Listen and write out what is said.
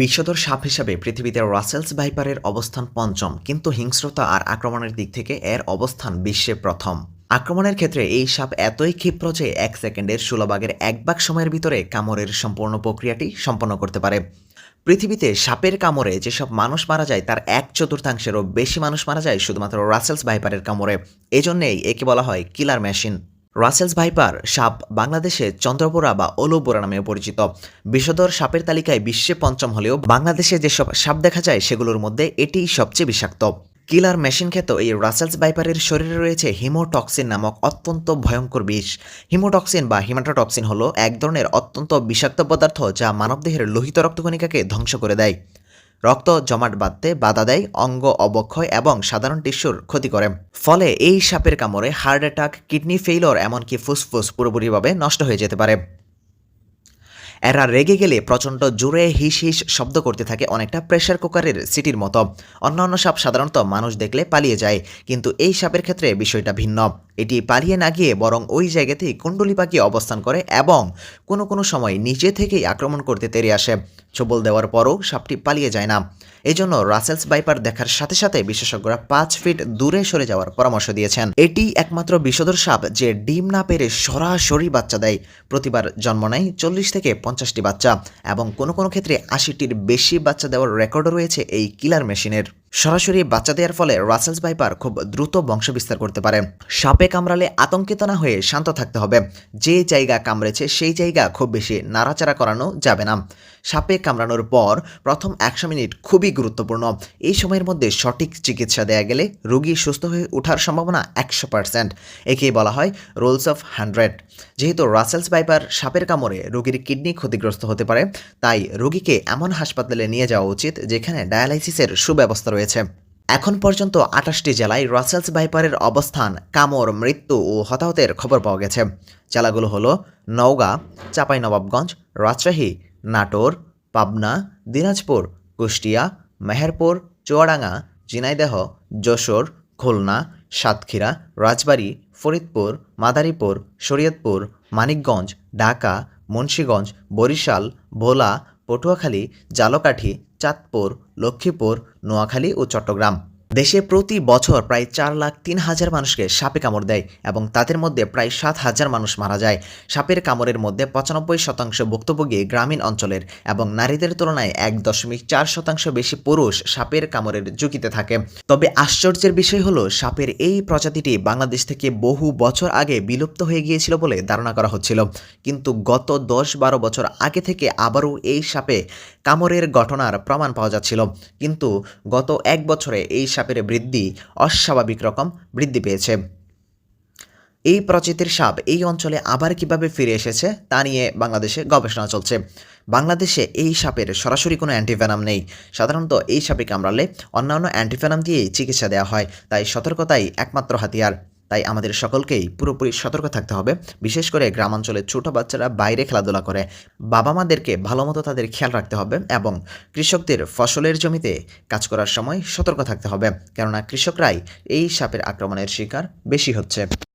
বিষধর সাপ হিসাবে পৃথিবীতে রাসেলস ভাইপারের অবস্থান পঞ্চম, কিন্তু হিংস্রতা আর আক্রমণের দিক থেকে এর অবস্থান বিশ্বে প্রথম। আক্রমণের ক্ষেত্রে এই সাপ এতই ক্ষিপ্র যে এক সেকেন্ডের ষোলো ভাগের এক ভাগ সময়ের ভিতরে কামড়ের সম্পূর্ণ প্রক্রিয়াটি সম্পন্ন করতে পারে। পৃথিবীতে সাপের কামড়ে যেসব মানুষ মারা যায়, তার এক চতুর্থাংশেরও বেশি মানুষ মারা যায় শুধুমাত্র রাসেলস ভাইপারের কামড়ে। এজন্যেই একে বলা হয় কিলার মেশিন। রাসেলস ভাইপার সাপ বাংলাদেশে চন্দ্রপোড়া বা ওলোবোরা নামেও পরিচিত। বিষধর সাপের তালিকায় বিশ্বে পঞ্চম হলেও বাংলাদেশে যেসব সাপ দেখা যায়, সেগুলোর মধ্যে এটিই সবচেয়ে বিষাক্ত। কিলার মেশিন খ্যাত এই রাসেলস ভাইপারের শরীরে রয়েছে হিমোটক্সিন নামক অত্যন্ত ভয়ঙ্কর বিষ। হিমোটক্সিন বা হিমাটোটক্সিন হলো এক ধরনের অত্যন্ত বিষাক্ত পদার্থ যা মানবদেহের লোহিত রক্তকণিকাকে ধ্বংস করে দেয়। রক্ত জমাট বাঁধতে বাধা দেয় অঙ্গ অবক্ষয় এবং সাধারণ টিস্যুর ক্ষতি করে। ফলে এই সাপের কামড়ে হার্ট অ্যাটাক, কিডনি ফেইলর, এমনকি ফুসফুস পুরোপুরিভাবে নষ্ট হয়ে যেতে পারে। এরা রেগে গেলে প্রচণ্ড জোরে হিস হিস শব্দ করতে থাকে অনেকটা প্রেশার কুকারের সিটির মতো। অন্যান্য সাপ সাধারণত মানুষ দেখলে পালিয়ে যায়, কিন্তু এই সাপের ক্ষেত্রে বিষয়টা ভিন্ন। এটি পালিয়ে না গিয়ে বরং ওই জায়গাতেই কুণ্ডলি পাকিয়ে অবস্থান করে এবং কোনো কোনো সময় নিচে থেকেই আক্রমণ করতে তেরে আসে। ছবল দেওয়ার পরও সাপটি পালিয়ে যায় না। এই জন্য রাসেলস বাইপার দেখার সাথে সাথে বিশেষজ্ঞরা পাঁচ ফিট দূরে সরে যাওয়ার পরামর্শ দিয়েছেন। এটি একমাত্র বিষধর সাপ যে ডিম না পেরে সরাসরি বাচ্চা দেয়। প্রতিবার জন্ম নেয় চল্লিশ থেকে পঞ্চাশটি বাচ্চা এবং কোনো কোনো ক্ষেত্রে আশিটির বেশি বাচ্চা দেওয়ার রেকর্ডও রয়েছে এই কিলার মেশিনের। সরাসরি বাচ্চা দেওয়ার ফলে রাসেলস ভাইপার খুব দ্রুত বংশ বিস্তার করতে পারে। সাপে কামড়ালে আতঙ্কিত না হয়ে শান্ত থাকতে হবে। যে জায়গা কামড়েছে সেই জায়গা খুব বেশি নাড়াচাড়া করানো যাবে না। সাপে কামড়ানোর পর প্রথম একশো মিনিট খুবই গুরুত্বপূর্ণ। এই সময়ের মধ্যে সঠিক চিকিৎসা দেয়া গেলে রোগী সুস্থ হয়ে ওঠার সম্ভাবনা একশো পার্সেন্ট। একেই বলা হয় রোলস অফ হান্ড্রেড। যেহেতু রাসেলস ভাইপার সাপের কামড়ে রোগীর কিডনি ক্ষতিগ্রস্ত হতে পারে, তাই রোগীকে এমন হাসপাতালে নিয়ে যাওয়া উচিত যেখানে ডায়ালাইসিসের সুব্যবস্থা রয়েছে। এখন পর্যন্ত আঠাশটি জেলায় রাসেলস ভাইপারের অবস্থান, কামড়, মৃত্যু ও হতাহতের খবর পাওয়া গেছে। জেলাগুলো হলো নওগাঁ, চাঁপাইনবাবগঞ্জ, রাজশাহী নাটোর, পাবনা, দিনাজপুর, কুষ্টিয়া, মেহেরপুর, চুয়াডাঙ্গা, ঝিনাইদহ, যশোর, খুলনা, সাতক্ষীরা, রাজবাড়ী, ফরিদপুর, মাদারীপুর, শরীয়তপুর, মানিকগঞ্জ, ঢাকা, মুন্সীগঞ্জ, বরিশাল, ভোলা, পটুয়াখালী, জালকাঠি, চাঁদপুর, লক্ষ্মীপুর, নোয়াখালী ও চট্টগ্রাম। দেশে প্রতি বছর প্রায় চার লাখ তিন হাজার মানুষকে সাপে কামড় দেয় এবং তাদের মধ্যে প্রায় সাত হাজার মানুষ মারা যায়। সাপের কামড়ের মধ্যে পঁচানব্বই শতাংশ ভুক্তভোগী গ্রামীণ অঞ্চলের এবং নারীদের তুলনায় এক দশমিক চার শতাংশ বেশি পুরুষ সাপের কামড়ের ঝুঁকিতে থাকে। তবে আশ্চর্যের বিষয় হলো, সাপের এই প্রজাতিটি বাংলাদেশ থেকে বহু বছর আগে বিলুপ্ত হয়ে গিয়েছিল বলে ধারণা করা হচ্ছিল। কিন্তু গত দশ বারো বছর আগে থেকে আবারও এই সাপে কামড়ের ঘটনার প্রমাণ পাওয়া যাচ্ছিল। কিন্তু গত এক বছরে এই সাপের বৃদ্ধি, অস্বাভাবিক রকম বৃদ্ধি পেয়েছে। এই প্রজাতির সাপ এই অঞ্চলে আবার কীভাবে ফিরে এসেছে তা নিয়ে বাংলাদেশে গবেষণা চলছে। বাংলাদেশে এই সাপের সরাসরি কোনো অ্যান্টিভেনাম নেই। সাধারণত এই সাপে কামড়ালে অন্যান্য অ্যান্টিভেনাম দিয়েই চিকিৎসা দেওয়া হয়, তাই সতর্কতাই একমাত্র হাতিয়ার। তাই আমাদের সকলকেই পুরোপুরি সতর্ক থাকতে হবে। বিশেষ করে গ্রামাঞ্চলের ছোট বাচ্চারা বাইরে খেলাধুলা করে। বাবা মাদেরকে ভালোমতো তাদের খেয়াল রাখতে হবে এবং কৃষকদের ফসলের জমিতে কাজ করার সময় সতর্ক থাকতে হবে। কেননা কৃষকরাই এই সাপের আক্রমণের শিকার বেশি হচ্ছে।